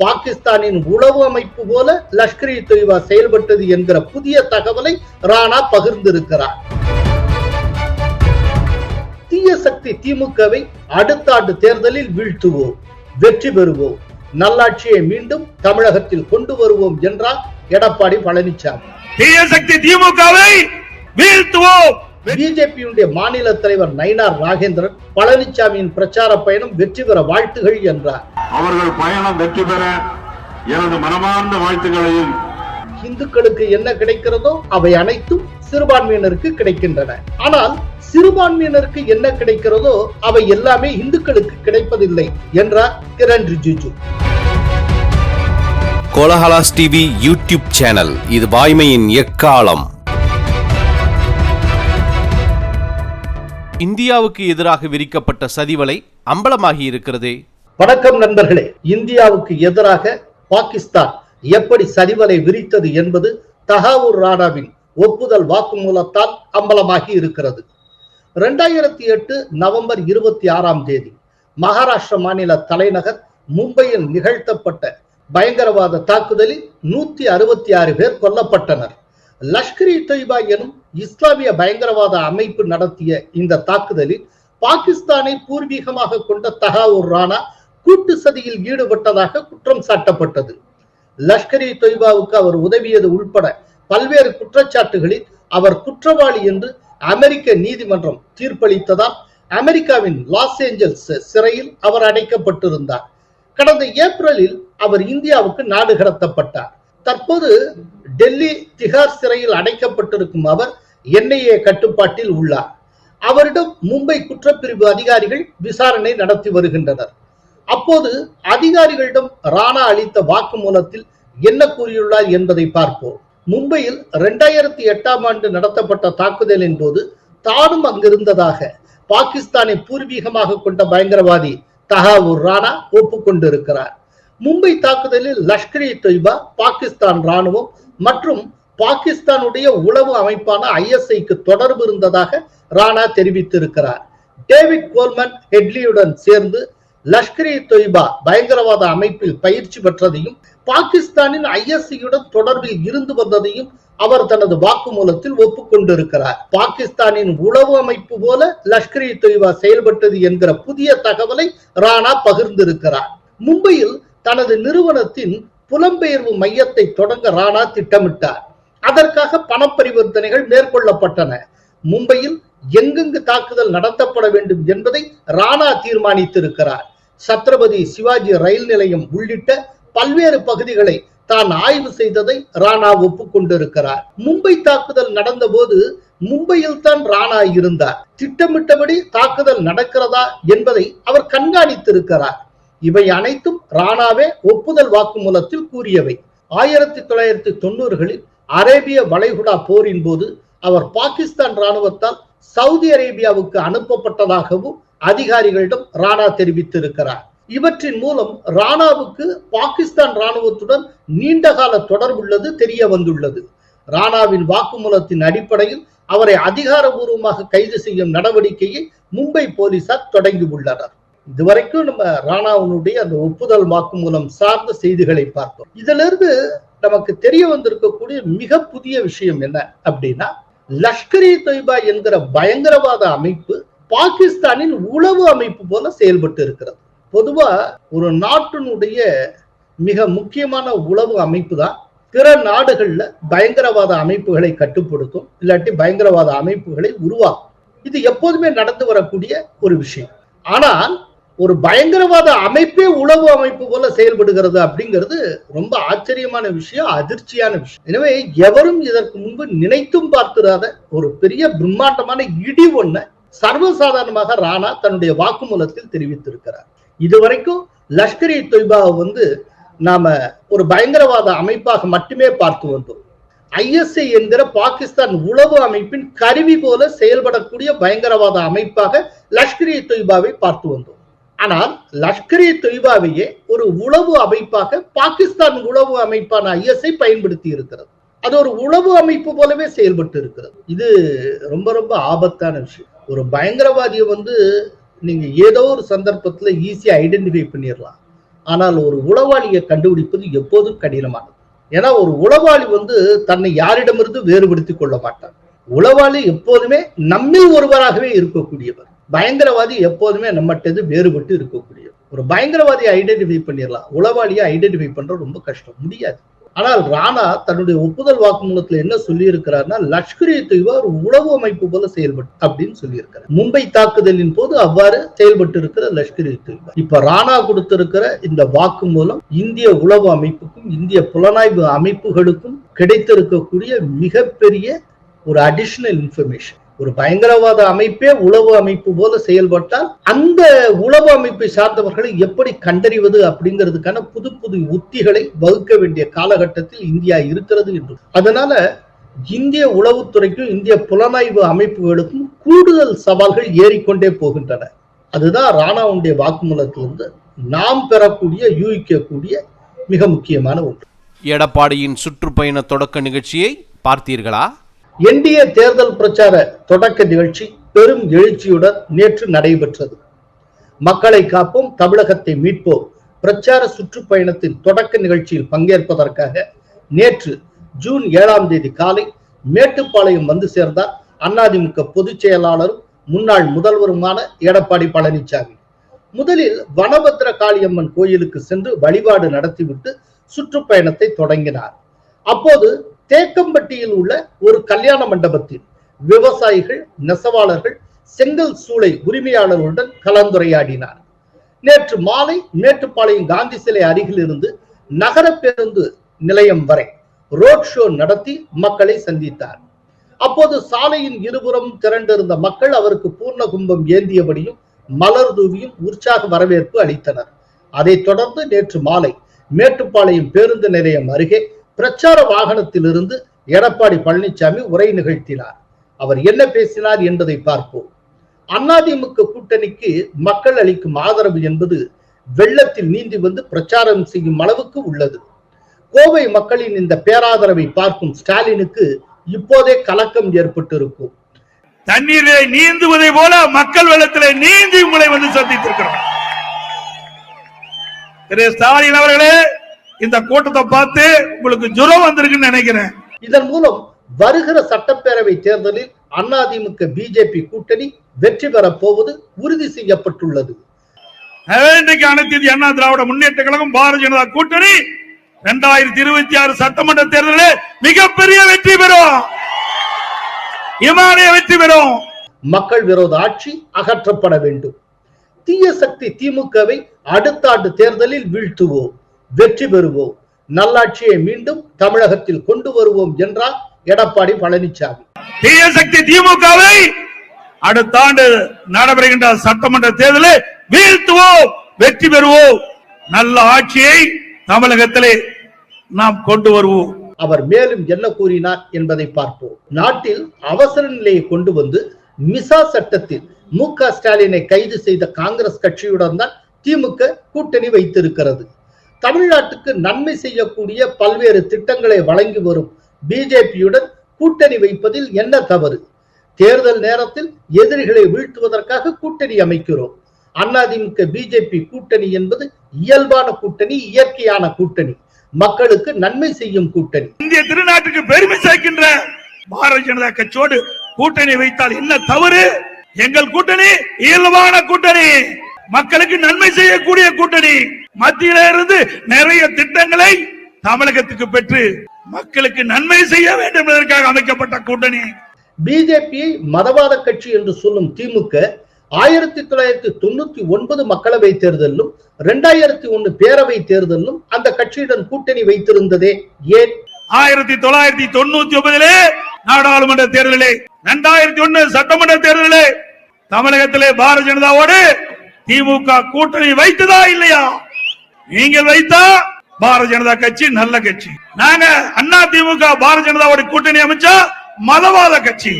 பாகிஸ்தானின் உளவு அமைப்பு போல லஷ்கர் இ செயல்பட்டது என்கிற புதிய தகவலை ராணா பகிர்ந்திருக்கிறார். தீய சக்தி திமுகவை அடுத்த ஆண்டு தேர்தலில் வீழ்த்துவோம் வெற்றி பெறுவோம் நல்லாட்சியை மீண்டும் தமிழகத்தில் கொண்டு வருவோம் என்றார் எடப்பாடி பழனிசாமி. தீய சக்தி திமுகவை வீழ்த்துவோம். பிஜேபியுடைய மாநில தலைவர் நயினார் நாகேந்திரன் பழனிசாமியின் பிரச்சார பயணம் வெற்றி பெற வாழ்த்துகள் என்றார். அவர்கள் பயணம் வெற்றி பெற எனது மனமார்ந்த வாழ்த்துக்களையும் இந்துக்களுக்கு என்ன கிடைக்கிறதோ அவை அனைத்தும் சிறுபான்மையினருக்கு கிடைக்கின்றன. ஆனால் சிறுபான்மையினருக்கு என்ன கிடைக்கிறதோ அவை எல்லாமே இந்துக்களுக்கு கிடைப்பதில்லை என்றார் Kiren Rijiju Kolahalas TV YouTube channel இது வாய்மையின் எக்காலம். இந்தியாவுக்கு எதிராக விரிக்கப்பட்ட சதிவலை அம்பலமாகி இருக்கிறது. வணக்கம் நண்பர்களே. இந்தியாவுக்கு எதிராக பாகிஸ்தான் எப்படி சரிவலை விரித்தது என்பது தகாவூர் ராணாவின் ஒப்புதல் வாக்குமூலத்தால் அம்பலமாகி இருக்கிறது. ரெண்டாயிரத்தி எட்டு நவம்பர் இருபத்தி ஆறாம் தேதி மகாராஷ்டிர மாநில தலைநகர் மும்பையில் நிகழ்த்தப்பட்ட பயங்கரவாத தாக்குதலில் நூத்தி அறுபத்தி ஆறு பேர் கொல்லப்பட்டனர். லஷ்கர் இ தொய்பா எனும் இஸ்லாமிய பயங்கரவாத அமைப்பு நடத்திய இந்த தாக்குதலில் பாகிஸ்தானை பூர்வீகமாக கொண்ட தகாவூர் ராணா கூட்டு சதியில் ஈடுபட்டதாக குற்றம் சாட்டப்பட்டது. லஷ்கர் இ தொய்பாவுக்கு அவர் உதவியது உள்பட பல்வேறு குற்றச்சாட்டுகளில் அவர் குற்றவாளி என்று அமெரிக்க நீதிமன்றம் தீர்ப்பளித்ததால் அமெரிக்காவின் லாஸ் ஏஞ்சல்ஸ் சிறையில் அவர் அடைக்கப்பட்டிருந்தார். கடந்த ஏப்ரலில் அவர் இந்தியாவுக்கு நாடு கடத்தப்பட்டார். தற்போது டெல்லி திகார் சிறையில் அடைக்கப்பட்டிருக்கும் அவர் என்ஐஏ கட்டுப்பாட்டில் உள்ளார். அவரிடம் மும்பை குற்றப்பிரிவு அதிகாரிகள் விசாரணை நடத்தி வருகின்றனர். அப்போது அதிகாரிகளிடம் ராணா அளித்த வாக்குமூலத்தில் என்ன கூறியுள்ளார் என்பதை பார்ப்போம். மும்பையில் இரண்டாயிரத்தி எட்டாம் ஆண்டு நடத்தப்பட்ட தாக்குதலின் போது தானும் அங்கிருந்ததாக பாகிஸ்தானை பூர்வீகமாக கொண்ட பயங்கரவாதி தகாவூர் ராணா ஒப்புக்கொண்டிருக்கிறார். மும்பை தாக்குதலில் லஷ்கர் இ தொய்பா பாகிஸ்தான் ராணுவம் மற்றும் பாகிஸ்தானுடைய உளவு அமைப்பான ஐஎஸ்ஐக்கு தொடர்பு இருந்ததாக ராணா தெரிவித்திருக்கிறார். டேவிட் கோல்மன் ஹெட்லியுடன் சேர்ந்து லஷ்கர் இ தொய்பா பயங்கரவாத அமைப்பில் பயிற்சி பெற்றதையும் பாகிஸ்தானின் ஐஎஸ்ஐயுடன் தொடர்பில் இருந்து வந்ததையும் அவர் தனது வாக்குமூலத்தில் ஒப்புக்கொண்டிருக்கிறார். பாகிஸ்தானின் உளவு அமைப்பு போல லஷ்கர் இ தொய்பா செயல்பட்டது என்கிற புதிய தகவலை ராணா பகிர்ந்திருக்கிறார். மும்பையில் தனது நிறுவனத்தின் புலம்பெயர்வு மையத்தை தொடங்க ராணா திட்டமிட்டார். அதற்காக பண பரிவர்த்தனைகள் மேற்கொள்ளப்பட்டன. மும்பையில் எங்கெங்கு தாக்குதல் நடத்தப்பட வேண்டும் என்பதை ராணா தீர்மானித்திருக்கிறார். சத்ரபதி சிவாஜி ரயில் நிலையம் உள்ளிட்ட பல்வேறு பகுதிகளை தான் ஆய்வு செய்ததை ராணா ஒப்புக்கொண்டிருக்கிறார். மும்பை தாக்குதல் நடந்தபோது மும்பையில் தான் ராணா இருந்தார். திட்டமிட்டபடி தாக்குதல் நடக்கிறதா என்பதை அவர் கண்காணித்திருக்கிறார். இவை அனைத்தும் ராணாவே ஒப்புதல் வாக்குமூலத்தில் கூறியவை. ஆயிரத்தி தொள்ளாயிரத்தி தொண்ணூறுகளில் அரேபிய வளைகுடா போரின் போது அவர் பாகிஸ்தான் ராணுவத்தால் சவுதி அரேபியாவுக்கு அனுப்பப்பட்டதாகவும் அதிகாரிகளிடம் ராணா தெரிவித்திருக்கிறார். இவற்றின் மூலம் ராணாவுக்கு பாகிஸ்தான் ராணுவத்துடன் நீண்டகால தொடர்புள்ளது தெரிய வந்துள்ளது. ராணாவின் வாக்குமூலத்தின் அடிப்படையில் அவரை அதிகாரபூர்வமாக கைது செய்யும் நடவடிக்கையை மும்பை போலீசார் தொடங்கியுள்ளனர். இதுவரைக்கும் நம்ம ராணாவினுடைய அந்த ஒப்புதல் வாக்குமூலம் சார்ந்த செய்திகளை பார்த்தோம். இதுல இருந்து நமக்கு தெரிய வந்திருக்கக்கூடிய மிக புதிய விஷயம் என்ன அப்படின்னா லஷ்கர் இ தொய்பா என்கிற பயங்கரவாத அமைப்பு பாகிஸ்தானின் உளவு அமைப்பு போல செயல்பட்டு இருக்கிறது. பொதுவா ஒரு நாட்டினுடைய மிக முக்கியமான உளவு அமைப்பு தான் பிற நாடுகள்ல பயங்கரவாத அமைப்புகளை கட்டுப்படுத்தும் இல்லாட்டி பயங்கரவாத அமைப்புகளை உருவாக்கும். இது எப்போதுமே நடந்து வரக்கூடிய ஒரு விஷயம். ஆனால் ஒரு பயங்கரவாத அமைப்பே உளவு அமைப்பு போல செயல்படுகிறது அப்படிங்கிறது ரொம்ப ஆச்சரியமான விஷயம் அதிர்ச்சியான விஷயம். எனவே எவரும் இதற்கு முன்பு நினைத்தும் பார்த்திராத ஒரு பெரிய பிரம்மாண்டமான இடி ஒண்ண சர்வசாதாரணமாக ராணா தன்னுடைய வாக்குமூலத்தில் தெரிவித்திருக்கிறார். இதுவரைக்கும் லஷ்கர் இ தொய்பாவை வந்து நாம ஒரு பயங்கரவாத அமைப்பாக மட்டுமே பார்த்து வந்தோம். ஐஎஸ்ஐ என்கிற பாகிஸ்தான் உளவு அமைப்பின் கருவி போல செயல்படக்கூடிய பயங்கரவாத அமைப்பாக லஷ்கர் இ தொய்பாவை பார்த்து வந்தோம். ஆனால் லஷ்கர் இ தொய்பாவையே ஒரு உளவு அமைப்பாக பாகிஸ்தான் உளவு அமைப்பான ஐஎஸ்ஐ பயன்படுத்தி இருக்கிறது. அது ஒரு உளவு அமைப்பு போலவே செயல்பட்டு இருக்கிறது. இது ரொம்ப ரொம்ப ஆபத்தான விஷயம். ஒரு பயங்கரவாதியை வந்து நீங்க ஏதோ ஒரு சந்தர்ப்பத்துல ஈஸியா ஐடென்டிஃபை பண்ணிடலாம் ஆனால் ஒரு உளவாளியை கண்டுபிடிப்பது எப்போதும் கடினமானது. ஏன்னா ஒரு உளவாளி வந்து தன்னை யாரிடமிருந்து வேறுபடுத்திக் கொள்ள மாட்டார் உளவாளி எப்போதுமே நம்மில் ஒருவராகவே இருக்கக்கூடியவர். பயங்கரவாதி எப்போதுமே நம்மகிட்ட வேறுபட்டு இருக்கக்கூடிய ஒரு பயங்கரவாதியை ஐடென்டிஃபை பண்ணிடலாம். உளவாளியை ஐடென்டிஃபை பண்றது ரொம்ப கஷ்டம். முடியாது. ஆனால் ராணா தன்னுடைய ஒப்புதல் வாக்குமூலத்துல என்ன சொல்லி இருக்கிறார்னா லஷ்கர் இ ஒரு உளவு அமைப்பு போல செயல்பட்டு அப்படின்னு சொல்லியிருக்கிறார். மும்பை தாக்குதலின் போது அவ்வாறு செயல்பட்டு இருக்கிற லஷ்கர் இ இப்ப ராணா கொடுத்திருக்கிற இந்த வாக்குமூலம் இந்திய உளவு அமைப்புக்கும் இந்திய புலனாய்வு அமைப்புகளுக்கும் கிடைத்திருக்கக்கூடிய மிகப்பெரிய ஒரு அடிஷனல் இன்ஃபர்மேஷன் ஒரு பயங்கரவாத அமைப்பே உளவு அமைப்பு போல செயல்பட்டால் அந்த உளவு அமைப்பை சார்ந்தவர்களை எப்படி கண்டறிவது அப்படிங்கிறதுக்கான புது புது உத்திகளை வகுக்க வேண்டிய காலகட்டத்தில் இந்தியா இருக்கிறது என்று. அதனால இந்திய உளவுத்துறைக்கும் இந்திய புலனாய்வு அமைப்புகளுக்கும் கூடுதல் சவால்கள் ஏறிக்கொண்டே போகின்றன. அதுதான் ராணாவுடைய வாக்குமூலத்திலிருந்து நாம் பெறக்கூடிய யூகிக்கக்கூடிய மிக முக்கியமான ஒன்று. எடப்பாடியின் சுற்றுப்பயண தொடக்க நிகழ்ச்சியை பார்த்தீர்களா? என்டிஏ தேர்தல் பிரச்சார தொடக்க நிகழ்ச்சி பெரும் எழுச்சியுடன் நேற்று நடைபெற்றது. மக்களை காப்போம் தமிழகத்தை மீட்போம். பிரச்சார சுற்றுப்பயணத்தின் தொடக்க நிகழ்ச்சியில் பங்கேற்பதற்காக நேற்று ஜூன் ஏழாம் தேதி காலை மேட்டுப்பாளையம் வந்து சேர்ந்தார் அதிமுக பொதுச் செயலாளரும் முன்னாள் முதல்வருமான எடப்பாடி பழனிசாமி முதலில் வனபத்ர காளியம்மன் கோயிலுக்கு சென்று வழிபாடு நடத்திவிட்டு சுற்றுப்பயணத்தை தொடங்கினார். அப்போது தேக்கம்பட்டியில் உள்ள ஒரு கல்யாண மண்டபத்தில் விவசாயிகள் நெசவாளர்கள் செங்கல் சூளை உரிமையாளர்களுடன் கலந்துரையாடினார். நேற்று மாலை மேட்டுப்பாளையம் காந்தி சிலை அருகில் இருந்து நகர பேருந்து நிலையம் வரை ரோட் ஷோ நடத்தி மக்களை சந்தித்தார். அப்போது சாலையின் இருபுறம் திரண்டிருந்த மக்கள் அவருக்கு பூர்ண கும்பம் ஏந்தியபடியும் மலர் தூவியும் உற்சாக வரவேற்பு அளித்தனர். அதைத் தொடர்ந்து நேற்று மாலை மேட்டுப்பாளையம் பேருந்து நிலையம் அருகே பிரச்சார வாகனத்திலிருந்து எடப்பாடி பழனிசாமி உரை நிகழ்த்தினார். அவர் என்ன பேசினார் என்பதை பார்ப்போம். அதிமுக கூட்டணிக்கு மக்கள் அளிக்கும் ஆதரவு என்பது வெள்ளத்தில் நீந்தி வந்து பிரச்சாரம் செய்யும் அளவுக்கு உள்ளது. கோவை மக்களின் இந்த பேராதரவை பார்க்கும் ஸ்டாலினுக்கு இப்போதே கலக்கம் ஏற்பட்டிருக்கும். தண்ணீரை நீந்துவதை போல மக்கள் வெள்ளத்திலே நீந்தி உங்களை வந்து சந்தித்திருக்கிறோம். திரு ஸ்டாலின் அவர்களே இந்த கூட்டத்தை பார்த்து உங்களுக்கு ஜுரம் வந்திருக்குன்னு நினைக்கிறேன். இதன் மூலம் வருகிற சட்டப்பேரவை தேர்தலில் அதிமுக பிஜேபி கூட்டணி வெற்றி பெறப் போவது உறுதி செய்யப்பட்டுள்ளது. இன்றைக்கு அனைத்து இந்திய அண்ணா திராவிட முன்னேற்ற கழகம் பாரதிய ஜனதா கூட்டணி இரண்டாயிரத்தி இருபத்தி ஆறு சட்டமன்ற தேர்தலில் மிகப்பெரிய வெற்றி பெறும். இமாலய வெற்றி பெறும். மக்கள் விரோத ஆட்சி அகற்றப்பட வேண்டும். தீய சக்தி திமுகவை அடுத்த ஆண்டு தேர்தலில் வீழ்த்துவோம். வெற்றி பெறுவோம். நல்லாட்சியை மீண்டும் தமிழகத்தில் கொண்டு வருவோம் என்றார் எடப்பாடி பழனிசாமி தீய சக்தி திமுகவை அடுத்த ஆண்டு நடைபெறுகின்ற சட்டமன்ற தேர்தலில் வீழ்த்துவோம் வெற்றி பெறுவோம். நல்ல ஆட்சியை தமிழகத்திலே நாம் கொண்டு வருவோம். அவர் மேலும் என்ன கூறினார் என்பதை பார்ப்போம். நாட்டில் அவசர நிலையை கொண்டு வந்து மிசா சட்டத்தில் மு க ஸ்டாலினை கைது செய்த காங்கிரஸ் கட்சியுடன் தான் திமுக கூட்டணி வைத்திருக்கிறது. தமிழ்நாட்டுக்கு நன்மை செய்யக்கூடிய பல்வேறு திட்டங்களை வழங்கி வரும் பிஜேபியுடன் கூட்டணி வைப்பதில் என்ன தவறு? தேர்தல் நேரத்தில் எதிரிகளை வீழ்த்துவதற்காக கூட்டணி அமைக்கிறோம். அதிமுக பிஜேபி கூட்டணி என்பது இயல்பான கூட்டணி இயற்கையான கூட்டணி. மக்களுக்கு நன்மை செய்யும் கூட்டணி. இந்திய திருநாட்டுக்கு பெருமை சேர்க்கின்ற பாரதிய ஜனதா கட்சியோடு கூட்டணி வைத்தால் என்ன தவறு? எங்கள் கூட்டணி இயல்பான கூட்டணி. மக்களுக்கு நன்மை செய்யக்கூடிய கூட்டணி. மத்தியில இருந்து நிறைய திட்டங்களை தமிழகத்துக்கு பெற்று மக்களுக்கு நன்மை செய்ய வேண்டும் என்பதற்காக அமைக்கப்பட்ட கூட்டணி. பிஜேபியை மதவாத கட்சி என்று சொல்லும் திமுக ஆயிரத்தி தொள்ளாயிரத்தி தொண்ணூத்தி ஒன்பது மக்களவை தேர்தலிலும் இரண்டாயிரத்தி ஒன்னு பேரவை தேர்தலிலும் அந்த கட்சியுடன் கூட்டணி வைத்திருந்ததே ஏன்? ஆயிரத்தி தொள்ளாயிரத்தி தொண்ணூத்தி ஒன்பதிலே நாடாளுமன்ற தேர்தலிலே இரண்டாயிரத்தி ஒன்னு சட்டமன்ற தேர்தலிலே தமிழகத்திலே பாரதிய ஜனதாவோடு திமுக கூட்டணி வைத்ததா இல்லையா? நீங்கள் வைத்தா பாரதிய ஜனதா கட்சி நல்ல கட்சி. நாங்க அண்ணா திமுக பாரதிய ஜனதாவோட கூட்டணி அமைச்சா மதவாத கட்சி.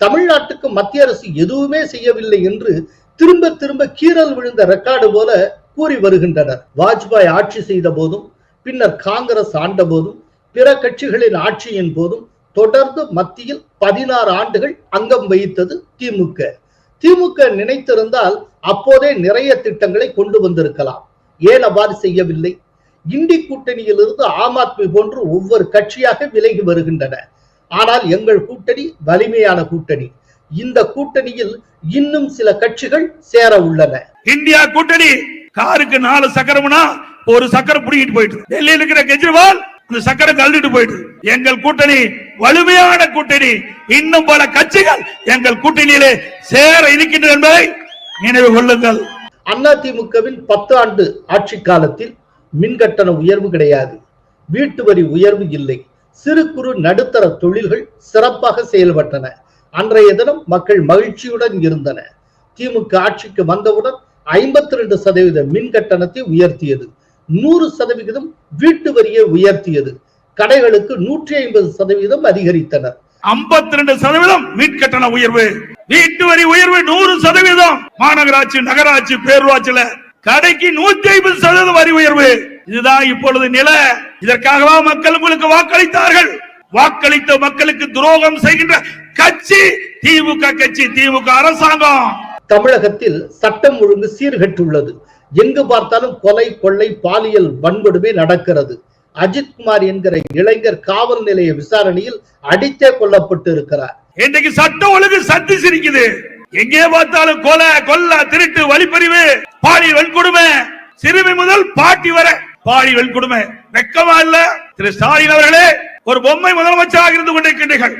தமிழ்நாட்டுக்கு மத்திய அரசு எதுவுமே செய்யவில்லை என்று திரும்ப திரும்ப கீறல் விழுந்த ரெக்கார்டு போல கூறி வருகின்றனர். வாஜ்பாய் ஆட்சி செய்த போதும் பின்னர் காங்கிரஸ் ஆண்ட போதும் பிற கட்சிகளின் ஆட்சியின் போதும் தொடர்ந்து மத்தியில் பதினாறு ஆண்டுகள் அங்கம் வகித்தது திமுக. திமுக நினைத்திருந்தால் அப்போதே நிறைய திட்டங்களை கொண்டு வந்திருக்கலாம். ஏன் அவ்வாறு செய்யவில்லை? இண்டி கூட்டணியிலிருந்து ஆம் ஆத்மி போன்று ஒவ்வொரு கட்சியாக விலகி வருகின்றன. ஆனால் எங்கள் கூட்டணி வலிமையான கூட்டணி. இந்த கூட்டணியில் இன்னும் சில கட்சிகள் சேர உள்ளன. இந்தியா கூட்டணி காருக்கு நாலு சக்கரம்னா ஒரு சக்கரம் புடிக்கிட்டு போயிட்டு. டெல்லியில் இருக்கிற கெஜ்ரிவால் அந்த சக்கரம் கழுதிட்டு போயிட்டு. எங்கள் கூட்டணி வலிமையான கூட்டணி. இன்னும் பல கட்சிகள் எங்கள் கூட்டணியிலே சேர இருக்கின்றன என்பதை நினைவு கொள்ளுங்கள். அதிமுகவின் பத்து ஆண்டு ஆட்சி காலத்தில் மின்கட்டண உயர்வு கிடையாது. வீட்டு வரி உயர்வு இல்லை. சிறு குறு நடுத்தர தொழில்கள் சிறப்பாக செயல்பட்டன. அன்றைய தினம் மக்கள் மகிழ்ச்சியுடன் இருந்தன. திமுக ஆட்சிக்கு வந்தவுடன் ஐம்பத்தி ரெண்டு சதவீத மின் கட்டணத்தை உயர்த்தியது. நூறு சதவிகிதம் வீட்டு வரியை உயர்த்தியது. கடைகளுக்கு நூற்றி ஐம்பது சதவீதம் அதிகரித்தனர். 52% ரெண்டு சதவீதம் மின் கட்டண உயர்வு. வீட்டு வரி உயர்வு நூறு சதவீதம். மாநகராட்சி நகராட்சி பேரூராட்சியில கடைக்கு நூத்தி ஐம்பது சதவீதம் வரி உயர்வு. இதுதான் இப்பொழுது நில. இதற்காகவா மக்கள் உங்களுக்கு வாக்களித்தார்கள்? வாக்களித்த மக்களுக்கு துரோகம் செய்கின்ற கட்சி திமுக கட்சி திமுக அரசாங்கம். தமிழகத்தில் சட்டம் ஒழுங்கு சீர்கெட்டுள்ளது. எங்கு பார்த்தாலும் கொலை கொள்ளை பாலியல் வன்கொடுமை நடக்கிறது. அஜித்குமார் என்கிற இளைஞர் காவல் நிலைய விசாரணையில் அடித்தே கொல்லப்பட்டு இருக்கிறார் இன்றைக்கு சட்டம் ஒழுங்கு சத்தி சிரிக்குது. எங்கே பார்த்தாலும் கொலை கொல்ல திருட்டு வழிப்பறிவு. பாலியல் வன்கொடுமை சிறுமி முதல் பாட்டி வரை பாலியல் வன்கொடுமை வெக்கமா இல்ல? திரு ஸ்டாலின் அவர்களே ஒரு பொம்மை முதலமைச்சராக இருந்து கொண்டிருக்கின்றீர்கள்.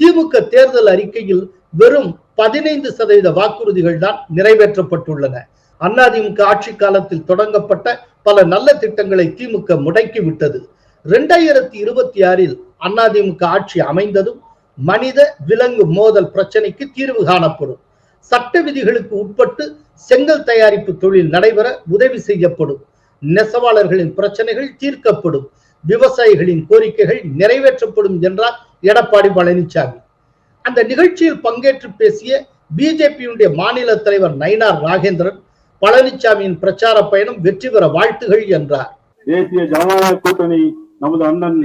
திமுக தேர்தல் அறிக்கையில் வெறும் பதினைந்து சதவீத வாக்குறுதிகள் தான் நிறைவேற்றப்பட்டுள்ளன. அதிமுக ஆட்சி காலத்தில் தொடங்கப்பட்ட பல நல்ல திட்டங்களை திமுக முடக்கி விட்டது. இரண்டாயிரத்தி இருபத்தி ஆறில் அதிமுக ஆட்சி அமைந்ததும் மனித விலங்கு மோதல் பிரச்சனைக்கு தீர்வு காணப்படும். சட்ட விதிகளுக்கு உட்பட்டு செங்கல் தயாரிப்பு தொழில் நடைபெற உதவி செய்யப்படும். நெசவாளர்களின் பிரச்சனைகள் தீர்க்கப்படும். விவசாயிகளின் கோரிக்கைகள் நிறைவேற்றப்படும் என்றார் எடப்பாடி பழனிசாமி அந்த நிகழ்ச்சியில் பங்கேற்று பேசிய பிஜேபியுடைய மாநில தலைவர் நயினார் நாகேந்திரன் பழனிசாமியின் பிரச்சார பயணம் வெற்றி பெற வாழ்த்துகள் என்றார். தேசிய ஜனநாயக கூட்டணி நமது அண்ணன்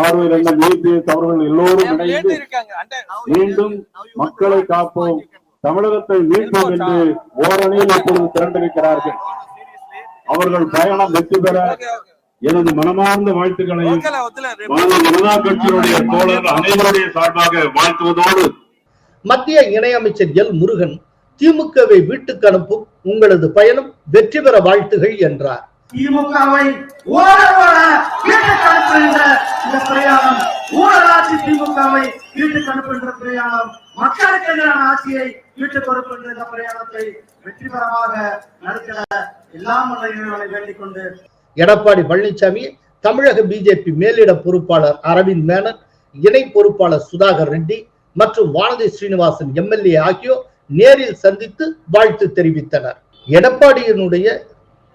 ஆர்வல் அண்ணன் ஏபிஎஸ் அவர்கள் எல்லோரும் இணைந்து மீண்டும் மக்களை காப்போம். தமிழகத்தை மீட்போம் என்று ஓரணியில் இப்பொழுது திரண்டிருக்கிறார்கள். அவர்கள் பயணம் வெற்றி பெற எனது மனமார்ந்த வாழ்த்துக்களையும் மாநில ஜனதா கட்சியினுடைய தோழர் அனைவருடைய சார்பாக வாழ்த்துவதோடு மத்திய இணையமைச்சர் எல் முருகன் திமுகவை வீட்டுக்கு அனுப்பும் உங்களது பயணம் வெற்றி பெற வாழ்த்துகள் என்றார். திமுகவை ஓட ஓட வீட்டுக்கு அனுப்புகின்ற இந்த பிரயாணம். ஊழலாட்சி திமுகவை வீட்டுக்கு அனுப்புகின்ற பிரயாணம். மக்களுக்கு எதிரான ஆட்சியை வீட்டுக்கு அனுப்புகின்ற இந்த பிரயாணத்தை வெற்றிகரமாக நடக்கிற எல்லாம் வல்ல இறைவனை வேண்டிக் கொண்டு எடப்பாடி பழனிசாமி தமிழக பிஜேபி மேலிட பொறுப்பாளர் அரவிந்த் மேனன் இணை பொறுப்பாளர் சுதாகர் ரெட்டி மற்றும் வானதி ஸ்ரீனிவாசன் எம்எல்ஏ ஆகியோர் நேரில் சந்தித்து வாழ்த்து தெரிவித்தனர். எடப்பாடியினுடைய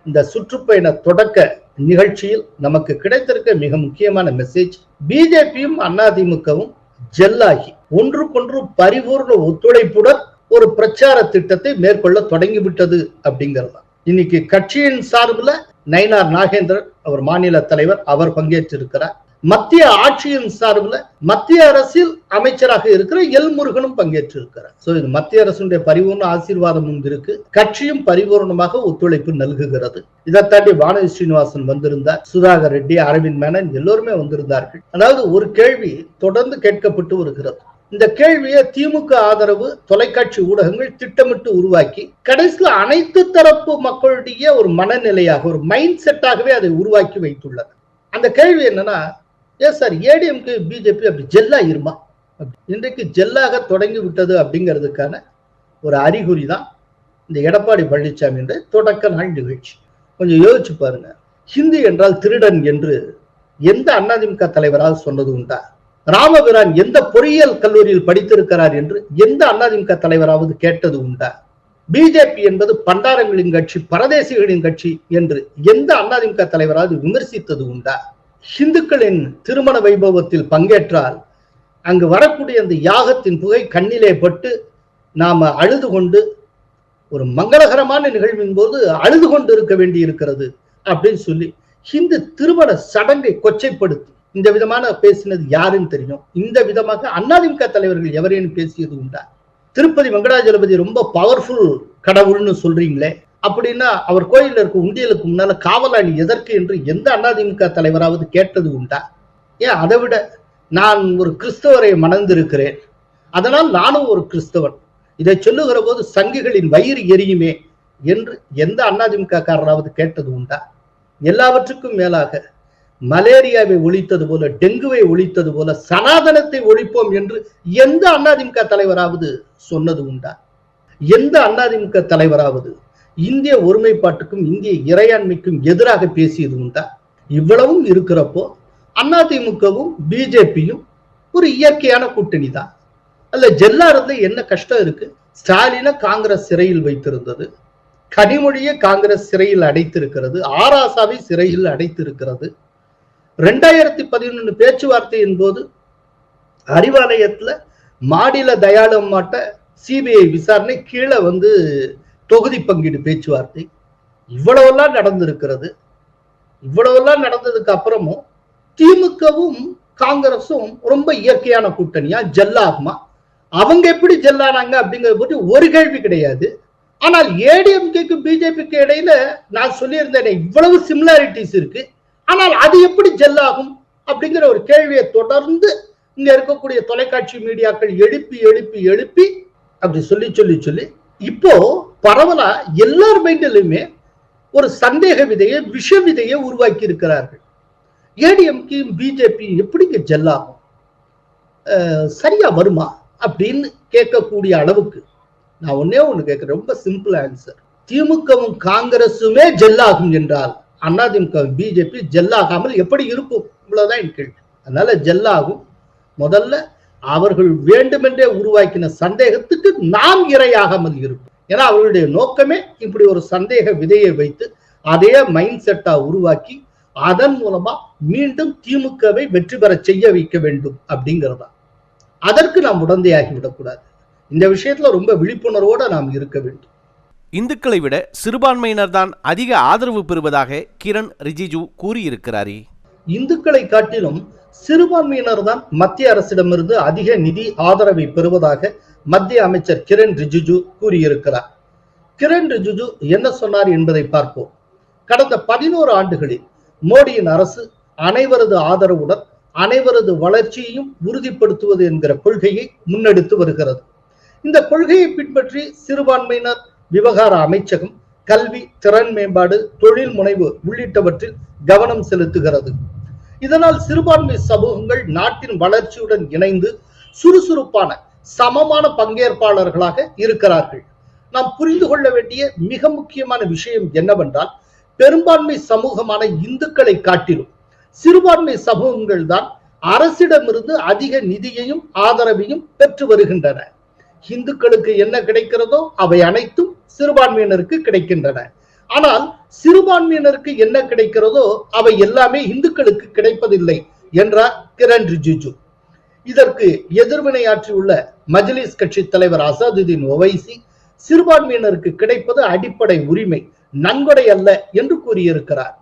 இந்த சுற்றுப்பயண தொடக்க நிகழ்ச்சியில் நமக்கு கிடைத்திருக்க மிக முக்கியமான மெசேஜ் பிஜேபியும் அதிமுகவும் ஜெல்லாகி ஒன்றுக்கொன்று பரிபூர்ண ஒத்துழைப்புடன் ஒரு பிரச்சார திட்டத்தை மேற்கொள்ள தொடங்கிவிட்டது அப்படிங்கிறது இன்னைக்கு கட்சியின் சார்பில் நயினார் நாகேந்திரன் அவர் மாநில தலைவர் அவர் பங்கேற்றிருக்கிறார். மத்திய ஆட்சியின் சார்பில் மத்திய அரசில் அமைச்சராக இருக்கிற எல் முருகனும் பங்கேற்றிருக்கிறார். சோ இது மத்திய அரசுடைய பரிபூர்ண ஆசீர்வாதம் இருக்கு கட்சியும் பரிபூர்ணமாக ஒத்துழைப்பு நல்குகிறது. இதை தாண்டி வானதி ஸ்ரீனிவாசன் வந்திருந்தார். சுதாகர் ரெட்டி அரவிந்த் மேனன் எல்லோருமே வந்திருந்தார்கள். அதாவது ஒரு கேள்வி தொடர்ந்து கேட்கப்பட்டு வருகிறது. இந்த கேள்வியை திமுக ஆதரவு தொலைக்காட்சி ஊடகங்கள் திட்டமிட்டு உருவாக்கி கடைசியில் அனைத்து தரப்பு மக்களுடைய ஒரு மனநிலையாக ஒரு மைண்ட் செட்டாகவே அதை உருவாக்கி வைத்துள்ளது. அந்த கேள்வி என்னன்னா ஏன் சார் ஏடிஎம்கு பிஜேபி அப்படி ஜெல்லா இருமா இன்றைக்கு ஜெல்லாக தொடங்கி விட்டது அப்படிங்கிறதுக்கான ஒரு அறிகுறி தான் இந்த எடப்பாடி பழனிசாமியுடைய தொடக்க நாள் நிகழ்ச்சி. கொஞ்சம் யோசிச்சு பாருங்க. ஹிந்தி என்றால் திருடன் என்று எந்த அதிமுக தலைவரால் சொன்னது உண்டா? ராமபிரான் எந்த பொறியியல் கல்லூரியில் படித்திருக்கிறார் என்று எந்த அதிமுக தலைவராவது கேட்டது உண்டா? பிஜேபி என்பது பண்டாரங்களின் கட்சி பரதேசிகளின் கட்சி என்று எந்த அதிமுக தலைவராவது விமர்சித்தது உண்டா? ஹிந்துக்களின் திருமண வைபவத்தில் பங்கேற்றால் அங்கு வரக்கூடிய அந்த யாகத்தின் புகை கண்ணிலே பட்டு நாம அழுது கொண்டு ஒரு மங்களகரமான நிகழ்வின் போது அழுது கொண்டு இருக்க வேண்டி இருக்கிறது அப்படின்னு சொல்லி ஹிந்து திருமண சடங்கை கொச்சைப்படுத்தி இந்த விதமான பேசினது யாருன்னு தெரியும்? இந்த விதமாக அதிமுக தலைவர்கள் எவரேனும் பேசியது உண்டா? திருப்பதி வெங்கடாஜலபதி ரொம்ப பவர்ஃபுல் கடவுள்னு சொல்றீங்களே. அப்படின்னா அவர் கோயில்ல இருக்க உண்டியலுக்கு முன்னால காவலாளி எதற்கு என்று எந்த அதிமுக தலைவராவது கேட்டது உண்டா? ஏன் அதை விட நான் ஒரு கிறிஸ்தவரை மணந்திருக்கிறேன். அதனால் நானும் ஒரு கிறிஸ்தவன். இதை சொல்லுகிற போது சங்கிகளின் வயிறு எரியுமே என்று எந்த அதிமுக காரராவது கேட்டது உண்டா? எல்லாவற்றுக்கும் மேலாக மலேரியாவை ஒழித்தது போல டெங்குவை ஒழித்தது போல சனாதனத்தை ஒழிப்போம் என்று எந்த அதிமுக தலைவராவது சொன்னது உண்டா? எந்த அதிமுக தலைவராவது இந்திய ஒருமைப்பாட்டுக்கும் இந்திய இறையாண்மைக்கும் எதிராக பேசியது உண்டா? இவ்வளவும் இருக்கிறப்போ அதிமுகவும் பிஜேபியும் ஒரு இயற்கையான கூட்டணி தான் அல்ல ஜெல்லாரதுல என்ன கஷ்டம் இருக்கு? ஸ்டாலின காங்கிரஸ் சிறையில் வைத்திருந்தது. கனிமொழியை காங்கிரஸ் சிறையில் அடைத்திருக்கிறது. ஆராசாவை சிறையில் அடைத்திருக்கிறது. ரெண்டாயிரத்தி பதினொன்று பேச்சுவார்த்தையின் போது அறிவாலயத்துல மாநில தயாளம்மாட்ட சிபிஐ விசாரணை கீழே வந்து தொகுதி பங்கீடு பேச்சுவார்த்தை இவ்வளவெல்லாம் நடந்திருக்கிறது. இவ்வளவெல்லாம் நடந்ததுக்கு அப்புறமும் திமுகவும் காங்கிரஸும் ரொம்ப இயற்கையான கூட்டணியா? ஜெல்லாகுமா? அவங்க எப்படி ஜெல்லானாங்க அப்படிங்கறத பற்றி ஒரு கேள்வி கிடையாது. ஆனால் ஏடிஎம்கேக்கு பிஜேபிக்கு இடையில நான் சொல்லியிருந்தேன் இவ்வளவு சிமிலாரிட்டிஸ் இருக்கு. ஆனால் அது எப்படி ஜெல்லாகும் அப்படிங்கிற ஒரு கேள்வியை தொடர்ந்து இங்க இருக்கக்கூடிய தொலைக்காட்சி மீடியாக்கள் எழுப்பி எழுப்பி எழுப்பி அப்படி சொல்லி சொல்லி சொல்லி இப்போ பரவலா எல்லார் மைண்டிலுமே ஒரு சந்தேக விதையை விஷ விதையை உருவாக்கி இருக்கிறார்கள் ஏடிஎம்கேயும் பிஜேபி எப்படிங்க ஜெல்லாகும்? அஹ், சரியா வருமா? அப்படின்னு கேட்கக்கூடிய அளவுக்கு நான் ஒன்னே ஒண்ணு கேட்கிறேன். ரொம்ப சிம்பிள் ஆன்சர் திமுகவும் காங்கிரசுமே ஜெல்லாகும் என்றால் அதிமுக பிஜேபி ஜெல்லாகாமல் எப்படி இருக்கும்? இவ்வளவுதான் என் கேள்வி. அதனால ஜெல்லாகும். முதல்ல அவர்கள் வேண்டுமென்றே உருவாக்கின சந்தேகத்துக்கு நாம் இரையாகாமல் இருக்கும் ஏன்னா அவர்களுடைய நோக்கமே இப்படி ஒரு சந்தேக விதையை வைத்து அதே மைண்ட் செட்டா உருவாக்கி அதன் மூலமா மீண்டும் திமுகவை வெற்றி பெற செய்ய வைக்க வேண்டும் அப்படிங்கிறதா. அதற்கு நாம் உடந்தையாகி விடக்கூடாது. இந்த விஷயத்துல ரொம்ப விழிப்புணர்வோட நாம் இருக்க வேண்டும். இந்துக்களை விட சிறுபான்மையினர் தான் அதிக ஆதரவு பெறுவதாக கிரண் ரிஜிஜு கூறியிருக்கிறாரே. இந்துக்களை காட்டிலும் சிறுபான்மையினர் தான் மத்திய அரசிடமிருந்து அதிக நிதி ஆதரவை பெறுவதாக மத்திய அமைச்சர் கிரண் ரிஜிஜு கூறியிருக்கிறார். கிரண் ரிஜிஜு என்ன சொன்னார் என்பதை பார்ப்போம். கடந்த பதினோரு ஆண்டுகளில் மோடியின் அரசு அனைவரது ஆதரவுடன் அனைவரது வளர்ச்சியையும் உறுதிப்படுத்துவது என்கிற கொள்கையை முன்னெடுத்து வருகிறது. இந்த கொள்கையை பின்பற்றி சிறுபான்மையினர் விவகார அமைச்சகம் கல்வி திறன் மேம்பாடு தொழில் முனைவு உள்ளிட்டவற்றில் கவனம் செலுத்துகிறது. இதனால் சிறுபான்மை சமூகங்கள் நாட்டின் வளர்ச்சியுடன் இணைந்து சுறுசுறுப்பான சமமான பங்கேற்பாளர்களாக இருக்கிறார்கள். நாம் புரிந்து கொள்ள வேண்டிய மிக முக்கியமான விஷயம் என்னவென்றால் பெரும்பான்மை சமூகமான இந்துக்களை காட்டிலும் சிறுபான்மை சமூகங்கள் தான் அரசிடமிருந்து அதிக நிதியையும் ஆதரவையும் பெற்று வருகின்றன. இந்துக்களுக்கு என்ன கிடைக்கிறதோ அவை அனைத்தும் சிறுபான்மையினருக்கு கிடைக்கின்றன. ஆனால் சிறுபான்மையினருக்கு என்ன கிடைக்கிறதோ அவை எல்லாமே இந்துக்களுக்கு கிடைப்பதில்லை என்றார் கிரண் ரிஜிஜு இதற்கு எதிர்வினையாற்றியுள்ள மஜ்லிஸ் கட்சி தலைவர் அசாதுதீன் ஒவைசி சிறுபான்மையினருக்கு கிடைப்பது அடிப்படை உரிமை நன்கொடை அல்ல என்று கூறியிருக்கிறார்.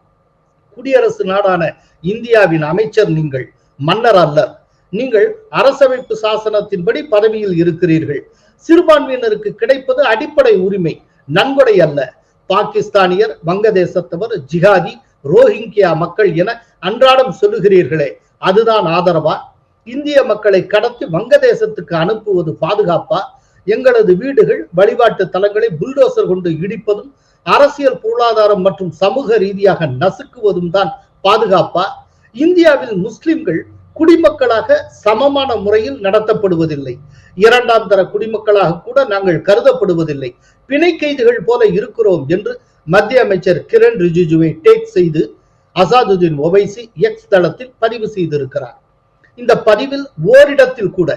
குடியரசு நாடான இந்தியாவின் அமைச்சர் நீங்கள் மன்னர் அல்லர். நீங்கள் அரசமைப்பு சாசனத்தின்படி பதவியில் இருக்கிறீர்கள். சிறுபான்மையினருக்கு கிடைப்பது அடிப்படை உரிமை நன்கொடை அல்ல பாகிஸ்தானியர் வங்கதேசத்தவர் ஜிகாதி ரோஹிங்கியா மக்கள் என அன்றாடம் சொல்லுகிறீர்களே. அதுதான் ஆதரவா? இந்திய மக்களை கடத்தி வங்கதேசத்துக்கு அனுப்புவது பாதுகாப்பா? எங்களது வீடுகள் வழிபாட்டு தலங்களை புல்டோசர் கொண்டு இடிப்பதும் அரசியல் பொருளாதாரம் மற்றும் சமூக ரீதியாக நசுக்குவதும் தான் பாதுகாப்பா? இந்தியாவில் முஸ்லிம்கள் குடிமக்களாக சமமான முறையில் நடத்தப்படுவதில்லை. இரண்டாம் தர குடிமக்களாக கூட நாங்கள் கருதப்படுவதில்லை. பிணை கைதிகள் போல இருக்கிறோம் என்று மத்திய அமைச்சர் கிரண் ரிஜிஜுவை டேக் செய்து அசாதுதீன் ஒவைசி எக்ஸ் தளத்தில் பதிவு செய்திருக்கிறார். இந்த பதிவில் ஓரிடத்தில் கூட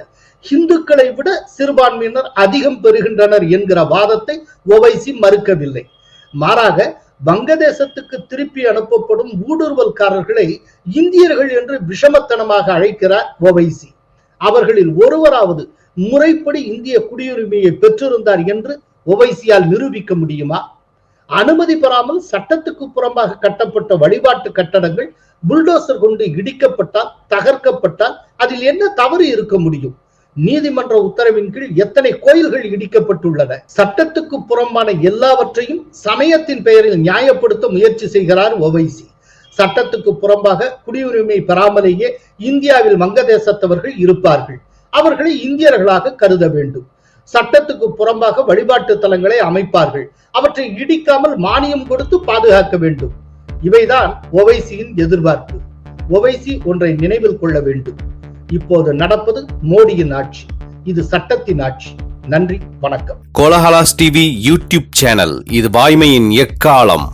இந்துக்களை விட சிறுபான்மையினர் அதிகம் பெறுகின்றனர் என்கிற வாதத்தை ஒவைசி மறுக்கவில்லை. மாறாக வங்கதேசத்துக்கு திருப்பி அனுப்பப்படும் ஊடுருவல்காரர்களை இந்தியர்கள் என்று விஷமத்தனமாக அழைக்கிறார் ஒவைசி அவர்களில் ஒருவராவது முறைப்படி இந்திய குடியுரிமையை பெற்றிருந்தார் என்று ஒவைசியால் நிரூபிக்க முடியுமா? அனுமதி பெறாமல் சட்டத்துக்கு புறம்பாக கட்டப்பட்ட வழிபாட்டு கட்டடங்கள் புல்டோசர் கொண்டு இடிக்கப்பட்டால் தகர்க்கப்பட்டால் அதில் என்ன தவறு இருக்க முடியும்? நீதிமன்ற உத்தரவின் கீழ் எத்தனை கோயில்கள் இடிக்கப்பட்டுள்ளன? சட்டத்துக்கு புறம்பான எல்லாவற்றையும் சமயத்தின் பெயரில் நியாயப்படுத்த முயற்சி செய்கிறார் ஓவைசி. சட்டத்துக்கு புறம்பாக குடியுரிமை பெறாமலேயே இந்தியாவில் வங்கதேசத்தவர்கள் இருப்பார்கள். அவர்களை இந்தியர்களாக கருத வேண்டும். சட்டத்துக்கு புறம்பாக வழிபாட்டு தலங்களை அமைப்பார்கள். அவற்றை இடிக்காமல் மானியம் கொடுத்து பாதுகாக்க வேண்டும். இவைதான் ஒவைசியின் எதிர்பார்ப்பு. ஒவைசி ஒன்றை நினைவில் கொள்ள வேண்டும். இப்போது நடப்பது மோடியின் ஆட்சி. இது சட்டத்தின் ஆட்சி. நன்றி வணக்கம். Kolahalas TV YouTube channel. இது வாய்மையின் எக்காலம்.